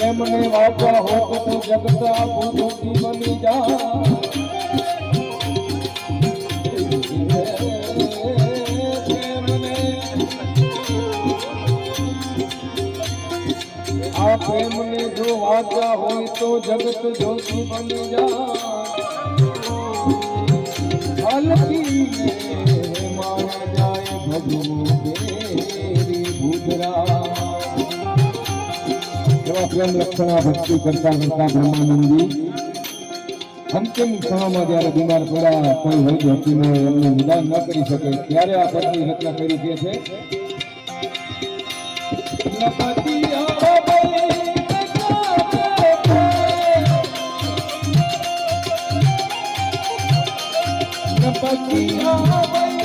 પ્રેમને વાપા હોત તો જગતા ભૂખી બની જા. આ પ્રેમને જો વાચા હોય તો જગત જોશી બની જા. અલકી મારા જાય ભગવું એવા પ્રેમ લક્ષણા ભક્તિ કરતા કરતા બ્રહ્માનંદી અંતિમ ક્ષણોમાં જ્યારે બીમાર પડ્યા કોઈ હોય વ્યક્તિને એમને નિદાન ન કરી શકે ત્યારે આ પદની રચના કરી કે છે मुझे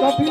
कभी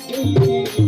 ki you. ki